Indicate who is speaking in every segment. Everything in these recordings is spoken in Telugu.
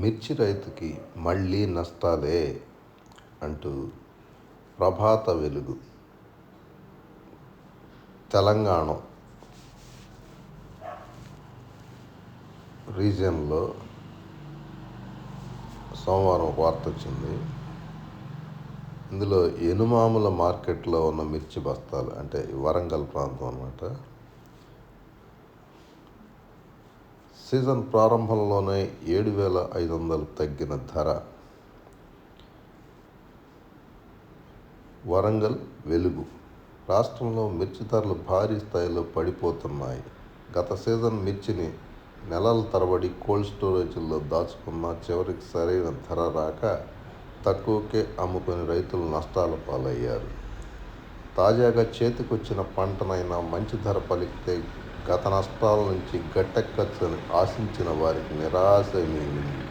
Speaker 1: మిర్చి రైతుకి మళ్ళీ నష్టాలే అంటూ ప్రభాత వెలుగు. తెలంగాణ రీజియన్లో సోమవారం ఒక వార్త వచ్చింది. ఇందులో ఎనుమాముల మార్కెట్లో ఉన్న మిర్చి బస్తాలు అంటే వరంగల్ ప్రాంతం అన్నమాట సీజన్ ప్రారంభంలోనే ఏడు వేల ఐదు వందలు తగ్గిన ధర. వరంగల్ వెలుగు. రాష్ట్రంలో మిర్చి ధరలు భారీ స్థాయిలో పడిపోతున్నాయి. గత సీజన్ మిర్చిని నెలల తరబడి కోల్డ్ స్టోరేజ్లో దాచుకున్న చివరికి సరైన ధర రాక తక్కువకే అమ్ముకుని రైతులు నష్టాల పాలయ్యారు. తాజాగా చేతికొచ్చిన పంటనైనా మంచి ధర పలికితే గత నష్టాల నుంచి గట్టెక్కచ్చని ఆశించిన వారికి నిరాశ మిగిలింది.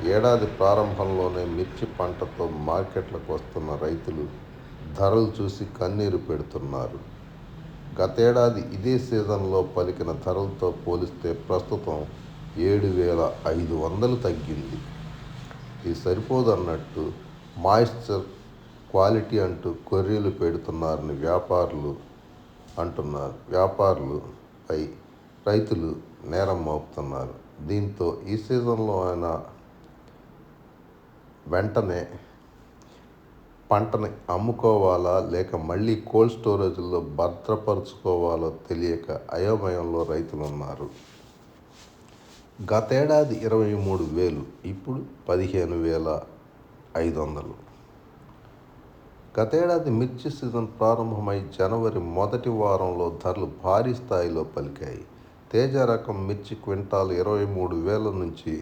Speaker 1: ఏడాది ప్రారంభంలోనే మిర్చి పంటతో మార్కెట్లకు వస్తున్న రైతులు ధరలు చూసి కన్నీరు పెడుతున్నారు. గతేడాది ఇదే సీజన్లో పలికిన ధరలతో పోలిస్తే ప్రస్తుతం ఏడు వేల ఐదు వందలు తగ్గింది. ఇది సరిపోదన్నట్టు మాయిశ్చర్ క్వాలిటీ అంటూ కొర్రీలు పెడుతున్నారని వ్యాపారులు అంటున్నారు. వ్యాపారులు పై రైతులు నేరం మోపుతున్నారు. దీంతో ఈ సీజన్లో ఆయన వెంటనే పంటని అమ్ముకోవాలా లేక మళ్ళీ కోల్డ్ స్టోరేజ్లో భద్రపరుచుకోవాలో తెలియక అయోమయంలో రైతులు ఉన్నారు గతేడాది ఇరవై మూడు వేలు ఇప్పుడు పదిహేను వేల ఐదు వందలు. గతేడాది మిర్చి సీజన్ ప్రారంభమై జనవరి మొదటి వారంలో ధరలు భారీ స్థాయిలో పలికాయి. తేజ రకం మిర్చి క్వింటాల్ ఇరవై మూడు వేల నుంచి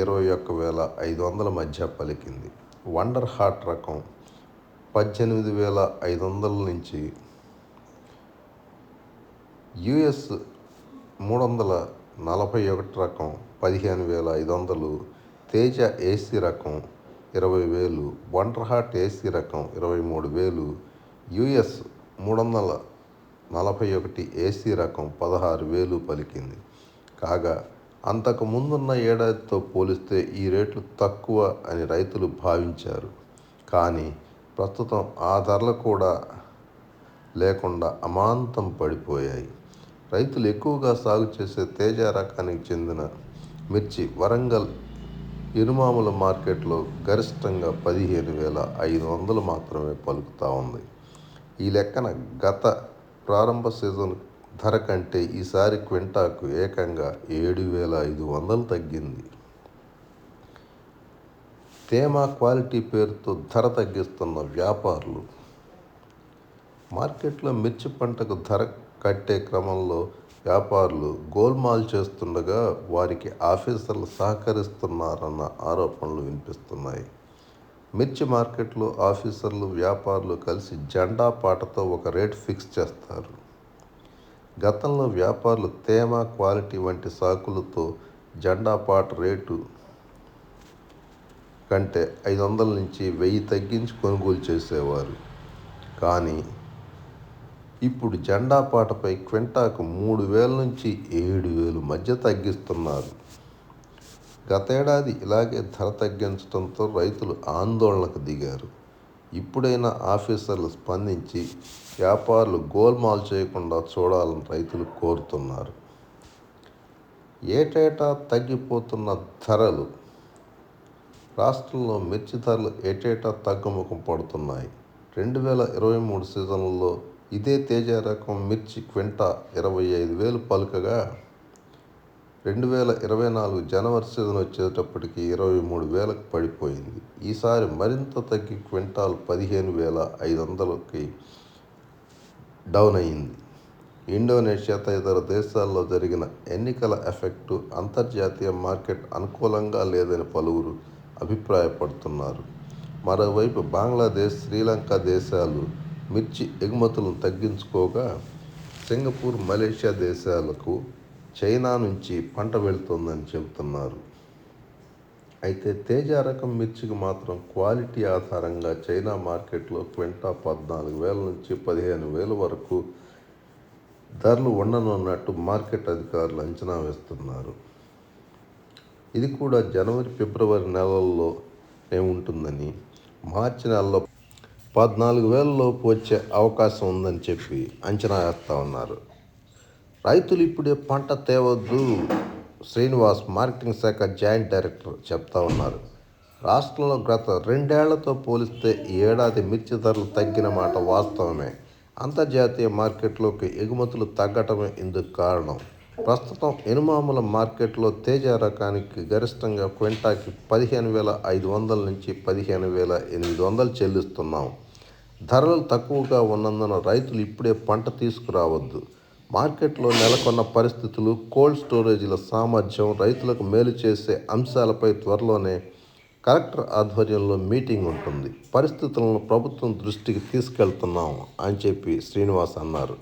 Speaker 1: ఇరవై ఒక్క వేల ఐదు వందల మధ్య పలికింది. వండర్ హార్ట్ రకం పద్దెనిమిది వేల ఐదు వందల నుంచి యుఎస్ మూడు వందల నలభై ఒకటి రకం పదిహేను వేల ఐదు వందలు తేజ ఏసీ రకం ఇరవై వేలు వండర్ హార్ట్ ఏసీ రకం ఇరవై మూడు వేలు యుఎస్ మూడు వందల నలభై ఒకటి ఏసీ రకం పదహారు వేలు పలికింది. కాగా అంతకు ముందున్న ఏడాదితో పోలిస్తే ఈ రేట్లు తక్కువ అని రైతులు భావించారు. కానీ ప్రస్తుతం ఆ ధరలు కూడా లేకుండా అమాంతం పడిపోయాయి. రైతులు ఎక్కువగా సాగు చేసే తేజ రకానికి చెందిన మిర్చి వరంగల్ ఇరుమాముల మార్కెట్లో గరిష్టంగా పదిహేను వేల ఐదు వందలు మాత్రమే పలుకుతూ ఉంది. ఈ లెక్కన గత ప్రారంభ సీజన్ ధర కంటే ఈసారి క్వింటాకు ఏకంగా ఏడు వేల ఐదు వందలు తగ్గింది. తేమ క్వాలిటీ పేరుతో ధర తగ్గిస్తున్న వ్యాపారులు మార్కెట్లో మిర్చి పంటకు ధర కట్టే క్రమంలో వ్యాపారులు గోల్మాల్ చేస్తుండగా వారికి ఆఫీసర్లు సహకరిస్తున్నారన్న ఆరోపణలు వినిపిస్తున్నాయి. మిర్చి మార్కెట్లో ఆఫీసర్లు వ్యాపారులు కలిసి జెండా పాటతో ఒక రేట్ ఫిక్స్ చేస్తారు. గతంలో వ్యాపారులు తేమ క్వాలిటీ వంటి సాకులతో జెండా పాట రేటు కంటే ఐదు వందల నుంచి వెయ్యి తగ్గించి కొనుగోలు చేసేవారు. కానీ ఇప్పుడు జెండా పాటపై క్వింటాకు మూడు వేల నుంచి ఏడు వేలు మధ్య తగ్గిస్తున్నారు. గతేడాది ఇలాగే ధర తగ్గించడంతో రైతులు ఆందోళనకు దిగారు. ఇప్పుడైనా ఆఫీసర్లు స్పందించి వ్యాపారులు గోల్మాల్ చేయకుండా చూడాలని రైతులు కోరుతున్నారు. ఏటేటా తగ్గిపోతున్న ధరలు? రాష్ట్రంలో మిర్చి ధరలు ఏటేటా తగ్గుముఖం పడుతున్నాయి? రెండు వేల ఇరవై మూడు సీజన్లో ఇదే తేజ రకం మిర్చి క్వింటా ఇరవై ఐదు వేలు పలుకగా రెండు వేల ఇరవై నాలుగు జనవరి సీజన్ వచ్చేటప్పటికి ఇరవై మూడు వేలకు పడిపోయింది. ఈసారి మరింత తగ్గి క్వింటాల్ పదిహేను వేల ఐదు వందలకి డౌన్ అయింది. ఇండోనేషియా తదితర దేశాల్లో జరిగిన ఎన్నికల ఎఫెక్టు అంతర్జాతీయ మార్కెట్ అనుకూలంగా లేదని పలువురు అభిప్రాయపడుతున్నారు. మరోవైపు బంగ్లాదేశ్ శ్రీలంక దేశాలు మిర్చి ఎగుమతులను తగ్గించుకోగా సింగపూర్ మలేషియా దేశాలకు చైనా నుంచి పంట వెళుతోందని చెబుతున్నారు. అయితే తేజ రకం మిర్చికి మాత్రం క్వాలిటీ ఆధారంగా చైనా మార్కెట్లో క్వింటా పద్నాలుగు వేల నుంచి పదిహేను వేల వరకు ధరలు ఉండనున్నట్టు మార్కెట్ అధికారులు అంచనా వేస్తున్నారు. ఇది కూడా జనవరి ఫిబ్రవరి నెలల్లో ఉంటుందని మార్చి నెలలో పద్నాలుగు వేల లోపు వచ్చే అవకాశం ఉందని చెప్పి అంచనా వేస్తూ ఉన్నారు. రైతులు ఇప్పుడే పంట తేవద్దు శ్రీనివాస్ మార్కెటింగ్ శాఖ జాయింట్ డైరెక్టర్ చెప్తా ఉన్నారు. రాష్ట్రంలో గత రెండేళ్ళతో పోలిస్తే ఈ ఏడాది మిర్చి ధరలు తగ్గిన మాట వాస్తవమే. అంతర్జాతీయ మార్కెట్లోకి ఎగుమతులు తగ్గటమే ఇందుకు కారణం. ప్రస్తుతం ఎనుమాముల మార్కెట్లో తేజ రకానికి గరిష్టంగా క్వింటాకి పదిహేను వేల ఐదు వందల నుంచి పదిహేను వేల ఎనిమిది వందలు చెల్లిస్తున్నాం. ధరలు తక్కువగా ఉన్నందున రైతులు ఇప్పుడే పంట తీసుకురావద్దు. మార్కెట్లో నెలకొన్న పరిస్థితులు కోల్డ్ స్టోరేజీల సామర్థ్యం రైతులకు మేలు చేసే అంశాలపై త్వరలోనే కలెక్టర్ ఆధ్వర్యంలో మీటింగ్ ఉంటుంది. పరిస్థితులను ప్రభుత్వం దృష్టికి తీసుకెళ్తున్నాం అని చెప్పి శ్రీనివాస్ అన్నారు.